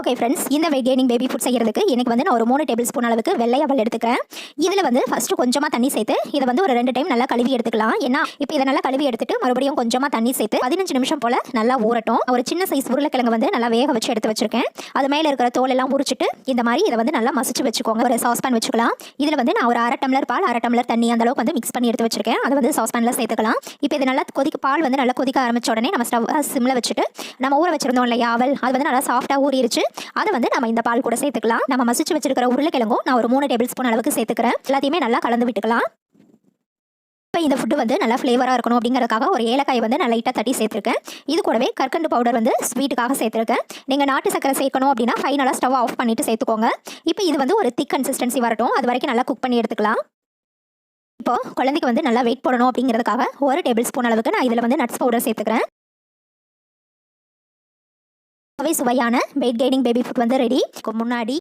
Okay friends இந்த weight gaining baby food செய்கிறதுக்கு எனக்கு வந்து நான் ஒரு மூணு டேபிள் ஸ்பூன் அளவுக்கு வெள்ளை அவல் எடுத்துக்கிறேன். இதில் வந்து ஃபஸ்ட்டு கொஞ்சமாக தண்ணி சேர்த்து இதை வந்து ஒரு ரெண்டு டைம் நல்லா கழுவி எடுத்துக்கலாம். ஏன்னா இப்போ இதை நல்லா கழுவி எடுத்துட்டு மறுபடியும் கொஞ்சமாக தண்ணி சேர்த்து பதினஞ்சு நிமிஷம் போல் நல்லா ஊறட்டும். ஒரு சின்ன சைஸ் உருளைக்கிழங்கு வந்து நல்லா வேக வச்சு எடுத்து வச்சிருக்கேன். அது மேலே இருக்கிற தோல் எல்லாம் உரிச்சிட்டு இந்த மாதிரி இதை வந்து நல்லா மசிச்சு வச்சுக்கோங்க. ஒரு சாஸ்பேன் வச்சுக்கலாம். இதில் வந்து நான் ஒரு அரை டம்ளர் பால் அரை டம்ளர் தண்ணி அந்த அளவுக்கு வந்து மிக்ஸ் பண்ணி எடுத்து வச்சிருக்கேன். அதை வந்து சாஸ்பேனில் சேர்த்துக்கலாம். இப்போ இது நல்லா கொதிக்க பால் வந்து நல்லா கொதிக்க ஆரம்பிச்ச உடனே நம்ம ஸ்டவ் சிம்மில் வச்சுட்டு நம்ம ஊற வச்சிருந்தோம் இல்லையா அவள் அது வந்து நல்லா சாஃப்ட்டாக ஊறிடுச்சு அதை வந்து நம்ம இந்த பால் கூட சேர்த்துக்கலாம். நம்ம மசிச்சு வச்சிருக்கிற உருளைக்கிழங்கும் நான் ஒரு மூணு டேபிள் ஸ்பூன் அளவுக்கு சேர்த்துக்கிறேன். எல்லாத்தையுமே நல்லா கலந்து விட்டுக்கலாம். இப்போ இந்த ஃபுட்டு வந்து நல்லா ஃப்ளேவராக இருக்கணும் அப்படிங்கிறதுக்காக ஒரு ஏலக்காய் வந்து நான் லைட்டாக தட்டி சேர்த்துருக்கேன். இது கூடவே கற்கண்டு பவுடர் வந்து ஸ்வீட்டுக்காக சேர்த்துருக்கேன். நீங்கள் நாட்டு சக்கரை சேர்க்கணும் அப்படின்னா ஃபைனலாக ஸ்டவ் ஆஃப் பண்ணிட்டு சேர்த்துக்கோங்க. இப்போ இது வந்து ஒரு திக் கன்சிஸ்டன்சி வரட்டும். அது வரைக்கும் நல்லா குக் பண்ணி எடுத்துக்கலாம். இப்போ குழந்தைக்கு வந்து நல்லா வெயிட் போடணும் அப்படிங்கிறதுக்காக ஒரு டேபிள் ஸ்பூன் அளவுக்கு நான் இதில் வந்து நட்ஸ் பவுடர் சேர்த்துக்கிறேன். சுவையான வெயிட் கெய்னிங் பேபி ஃபுட் வந்து ரெடி முன்னாடி